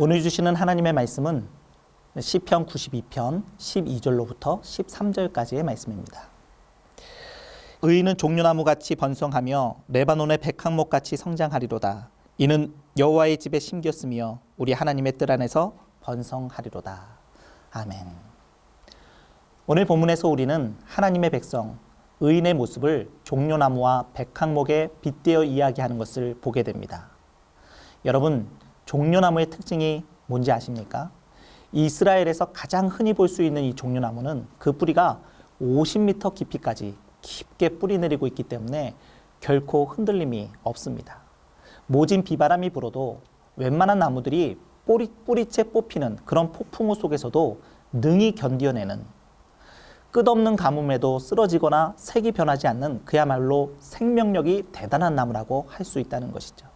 오늘 주시는 하나님의 말씀은 시편 92편 12절로부터 13절까지의 말씀입니다. 의인은 종려나무 같이 번성하며 레바논의 백항목 같이 성장하리로다. 이는 여호와의 집에 심겼으며 우리 하나님의 뜰 안에서 번성하리로다. 아멘. 오늘 본문에서 우리는 하나님의 백성 의인의 모습을 종려나무와 백항목에 빗대어 이야기하는 것을 보게 됩니다. 여러분, 종려나무의 특징이 뭔지 아십니까? 이스라엘에서 가장 흔히 볼 수 있는 이 종려나무는 그 뿌리가 50m 깊이까지 깊게 뿌리 내리고 있기 때문에 결코 흔들림이 없습니다. 모진 비바람이 불어도 웬만한 나무들이 뿌리, 뿌리채 뽑히는 그런 폭풍우 속에서도 능히 견뎌내는 끝없는 가뭄에도 쓰러지거나 색이 변하지 않는 그야말로 생명력이 대단한 나무라고 할 수 있다는 것이죠.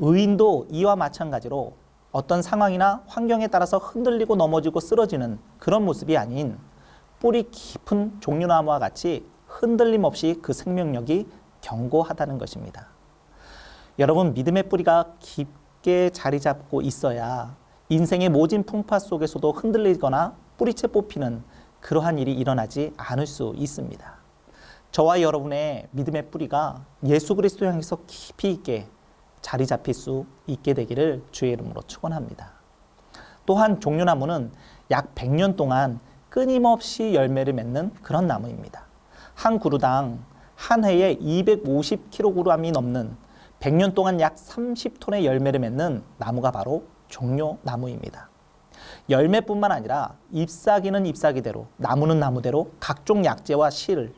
의인도 이와 마찬가지로 어떤 상황이나 환경에 따라서 흔들리고 넘어지고 쓰러지는 그런 모습이 아닌 뿌리 깊은 종려나무와 같이 흔들림 없이 그 생명력이 견고하다는 것입니다. 여러분 믿음의 뿌리가 깊게 자리 잡고 있어야 인생의 모진 풍파 속에서도 흔들리거나 뿌리채 뽑히는 그러한 일이 일어나지 않을 수 있습니다. 저와 여러분의 믿음의 뿌리가 예수 그리스도 향해서 깊이 있게 자리 잡힐 수 있게 되기를 주의 이름으로 축원합니다. 또한 종려나무는 약 100년 동안 끊임없이 열매를 맺는 그런 나무입니다. 한 그루당 한 해에 250kg이 넘는 100년 동안 약 30톤의 열매를 맺는 나무가 바로 종려나무입니다. 열매뿐만 아니라 잎사귀는 잎사귀대로 나무는 나무대로 각종 약재와 실,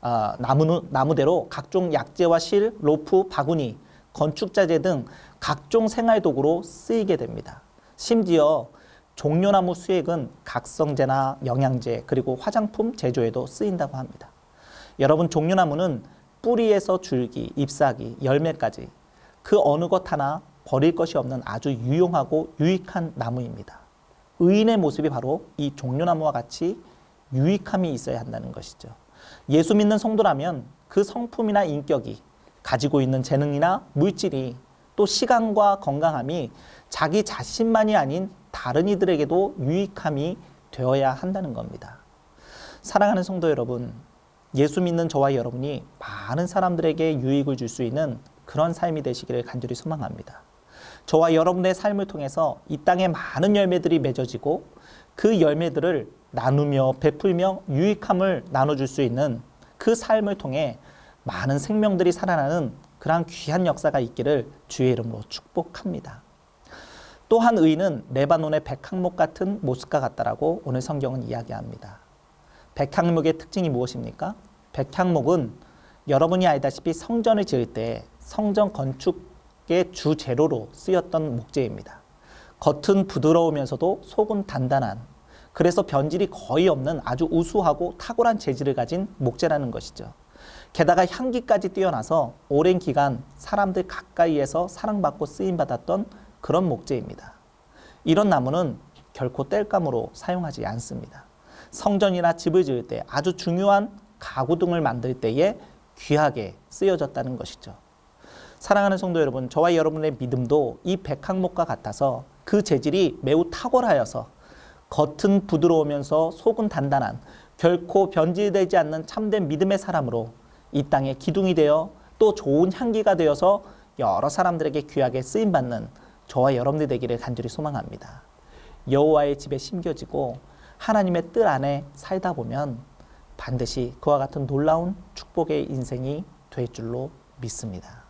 어, 나무는 나무대로 각종 약재와 실, 로프, 바구니, 건축자재 등 각종 생활 도구로 쓰이게 됩니다. 심지어 종려나무 수액은 각성제나 영양제 그리고 화장품 제조에도 쓰인다고 합니다. 여러분 종려나무는 뿌리에서 줄기, 잎사귀, 열매까지 그 어느 것 하나 버릴 것이 없는 아주 유용하고 유익한 나무입니다. 의인의 모습이 바로 이 종려나무와 같이 유익함이 있어야 한다는 것이죠. 예수 믿는 성도라면 그 성품이나 인격이 가지고 있는 재능이나 물질이 또 시간과 건강함이 자기 자신만이 아닌 다른 이들에게도 유익함이 되어야 한다는 겁니다. 사랑하는 성도 여러분, 예수 믿는 저와 여러분이 많은 사람들에게 유익을 줄 수 있는 그런 삶이 되시기를 간절히 소망합니다. 저와 여러분의 삶을 통해서 이 땅에 많은 열매들이 맺어지고 그 열매들을 나누며 베풀며 유익함을 나눠줄 수 있는 그 삶을 통해 많은 생명들이 살아나는 그러한 귀한 역사가 있기를 주의 이름으로 축복합니다. 또한 의인은 레바논의 백항목 같은 모습과 같다라고 오늘 성경은 이야기합니다. 백항목의 특징이 무엇입니까? 백항목은 여러분이 알다시피 성전을 지을 때 성전 건축 의 주 재료로 쓰였던 목재입니다. 겉은 부드러우면서도 속은 단단한 그래서 변질이 거의 없는 아주 우수하고 탁월한 재질을 가진 목재라는 것이죠. 게다가 향기까지 뛰어나서 오랜 기간 사람들 가까이에서 사랑받고 쓰임받았던 그런 목재입니다. 이런 나무는 결코 땔감으로 사용하지 않습니다. 성전이나 집을 지을 때 아주 중요한 가구 등을 만들 때에 귀하게 쓰여졌다는 것이죠. 사랑하는 성도 여러분, 저와 여러분의 믿음도 이 백항목과 같아서 그 재질이 매우 탁월하여서 겉은 부드러우면서 속은 단단한 결코 변질되지 않는 참된 믿음의 사람으로 이 땅에 기둥이 되어 또 좋은 향기가 되어서 여러 사람들에게 귀하게 쓰임 받는 저와 여러분들 되기를 간절히 소망합니다. 여호와의 집에 심겨지고 하나님의 뜰 안에 살다 보면 반드시 그와 같은 놀라운 축복의 인생이 될 줄로 믿습니다.